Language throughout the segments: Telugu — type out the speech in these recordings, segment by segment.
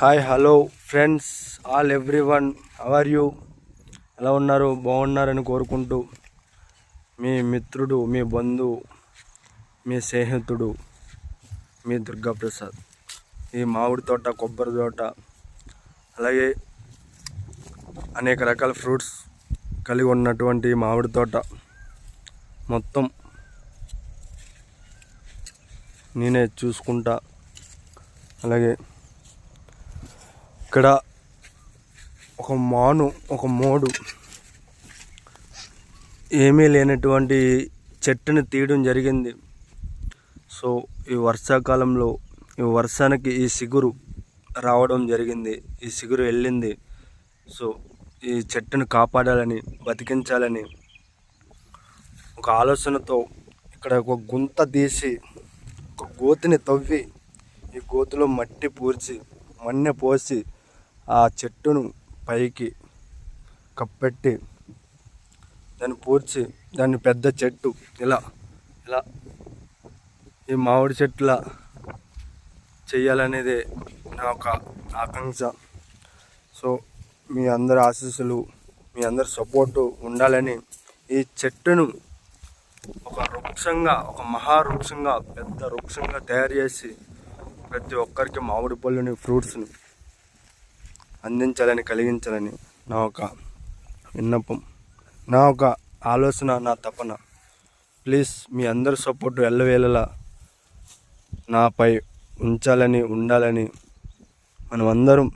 Hi hello friends all everyone how are you ఎలా ఉన్నారు? బాగున్నారని కోరుకుంటూ మీ మిత్రుడు మీ బంధువు మీ స్నేహితుడు మీ దుర్గాప్రసాద్. ఈ మామిడి తోట కొబ్బరి తోట అలాగే అనేక రకాల ఫ్రూట్స్ కలిగి ఉన్నటువంటి మామిడి తోట మొత్తం నేనే చూసుకుంటా. అలాగే ఇక్కడ ఒక మాను ఒక మోడు ఏమీ లేనటువంటి చెట్టుని తీయడం జరిగింది. సో ఈ వర్షాకాలంలో ఈ వర్షానికి ఈ సిగురు రావడం జరిగింది. ఈ సిగురు వెళ్ళింది. సో ఈ చెట్టును కాపాడాలని బతికించాలని ఒక ఆలోచనతో ఇక్కడ ఒక గుంత తీసి ఒక గోతిని తవ్వి ఈ గోతిలో మట్టి పూడ్చి మన్నె పోసి ఆ చెట్టును పైకి కప్పెట్టి దాన్ని పూడ్చి దాన్ని పెద్ద చెట్టు ఇలా ఇలా ఈ మామిడి చెట్టులా చేయాలనేది నా ఒక ఆకాంక్ష. సో మీ అందరి ఆశీస్సులు మీ అందరి సపోర్టు ఉండాలని ఈ చెట్టును ఒక వృక్షంగా ఒక మహావృక్షంగా పెద్ద వృక్షంగా తయారు చేసి ప్రతి ఒక్కరికి మామిడి పళ్ళుని ఫ్రూట్స్ని అందించాలని కలిగించాలని నా ఒక విన్నపం నా ఒక ఆలోచన నా తపన. ప్లీజ్ మీ అందరి సపోర్ట్ ఎల్లవేళలా నాపై ఉంచాలని ఉండాలని మనమందరం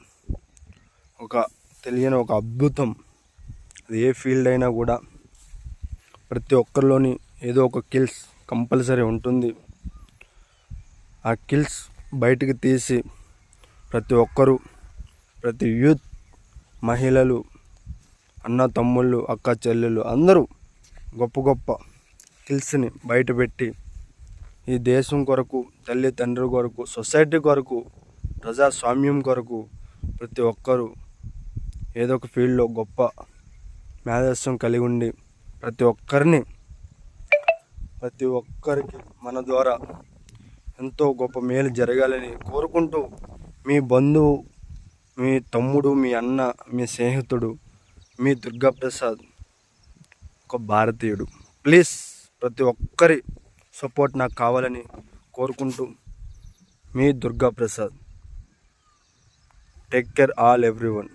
ఒక తెలియని ఒక అద్భుతం అది ఏ ఫీల్డ్ అయినా కూడా ప్రతి ఒక్కరిలోని ఏదో ఒక కిల్స్ కంపల్సరీ ఉంటుంది. ఆ కిల్స్ బయటికి తీసి ప్రతి ఒక్కరూ ప్రతి యూత్ మహిళలు అన్న తమ్ముళ్ళు అక్క చెల్లెళ్ళు అందరూ గొప్ప గొప్ప స్కిల్స్ని బయటపెట్టి ఈ దేశం కొరకు తల్లి తండ్రి కొరకు సొసైటీ కొరకు ప్రజాస్వామ్యం కొరకు ప్రతి ఒక్కరూ ఏదో ఒక ఫీల్డ్లో గొప్ప మేధస్వం కలిగి ఉండి ప్రతి ఒక్కరిని ప్రతి ఒక్కరికి మన ద్వారా ఎంతో గొప్ప మేలు జరగాలని కోరుకుంటూ మీ బంధువు మీ తమ్ముడు మీ అన్న మీ స్నేహితుడు మీ దుర్గాప్రసాద్ ఒక భారతీయుడు. ప్లీజ్ ప్రతి ఒక్కరి సపోర్ట్ నాకు కావాలని కోరుకుంటూ మీ Durgaprasad. Take care all everyone